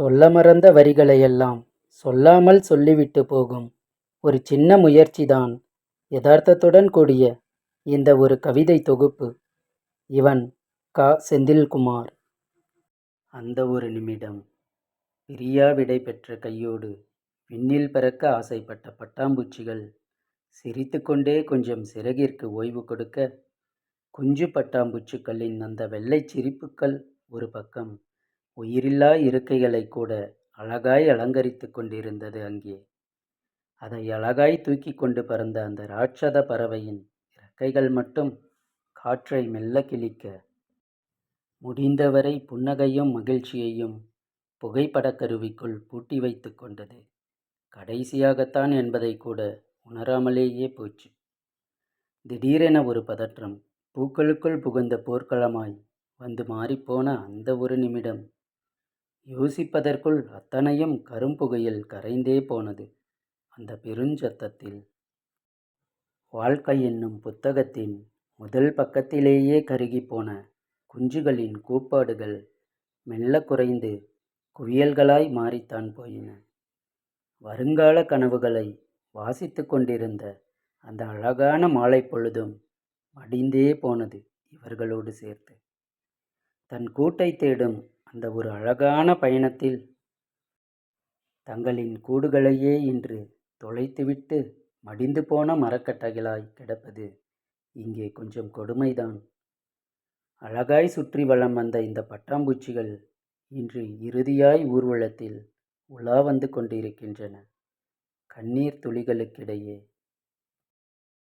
சொல்ல மறந்த வரிகளையெல்லாம் சொல்லாமல் சொல்லிவிட்டு போகும் ஒரு சின்ன முயற்சிதான் யதார்த்தத்துடன் கூடிய இந்த ஒரு கவிதை தொகுப்பு. இவன் க. செந்தில்குமார். அந்த ஒரு நிமிடம் பிரியா விடை பெற்ற கையோடு விண்ணில் பறக்க ஆசைப்பட்ட பட்டாம்பூச்சிகள் சிரித்துக்கொண்டே கொஞ்சம் சிறகிற்கு ஓய்வு கொடுக்க குஞ்சு பட்டாம்பூச்சிகளின் அந்த வெள்ளைச் சிரிப்புக்கள் ஒரு பக்கம் உயிரில்லா இருக்கைகளைக் கூட அழகாய் அலங்கரித்துக் கொண்டிருந்தது அங்கே. அதை அழகாய் தூக்கி கொண்டு பறந்த அந்த ராட்சத பறவையின் இறக்கைகள் மட்டும் காற்றை மெல்ல கிழிக்க முடிந்தவரை புன்னகையும் மகிழ்ச்சியையும் புகைப்படக் கருவிக்குள் பூட்டி வைத்து கொண்டது. கடைசியாகத்தான் என்பதை கூட உணராமலேயே போச்சு. திடீரென ஒரு பதற்றம் பூக்களுக்குள் புகுந்த போர்க்களமாய் வந்து மாறிப்போன அந்த ஒரு நிமிடம் யோசிப்பதற்குள் அத்தனையும் கரும்புகையில் கரைந்தே போனது. அந்த பெருஞ்சத்தத்தில் வாழ்க்கை என்னும் புத்தகத்தின் முதல் பக்கத்திலேயே கருகிப்போன குஞ்சுகளின் கூப்பாடுகள் மெல்ல குறைந்து குவியல்களாய் மாறித்தான் போயின. வருங்கால கனவுகளை வாசித்து கொண்டிருந்த அந்த அழகான மாலை பொழுதும் மடிந்தே போனது இவர்களோடு சேர்த்து. தன் கூட்டை தேடும் அந்த ஒரு அழகான பயணத்தில் தங்களின் கூடுகளையே இன்று தொலைத்துவிட்டு மடிந்து போன மரக்கட்டைகளாய் கிடப்பது இங்கே கொஞ்சம் கொடுமைதான். அழகாய் சுற்றி வளம் வந்த இந்த பட்டாம்பூச்சிகள் இன்று இறுதியாய் ஊர்வலத்தில் உலா வந்து கொண்டிருக்கின்றன. கண்ணீர் துளிகளுக்கிடையே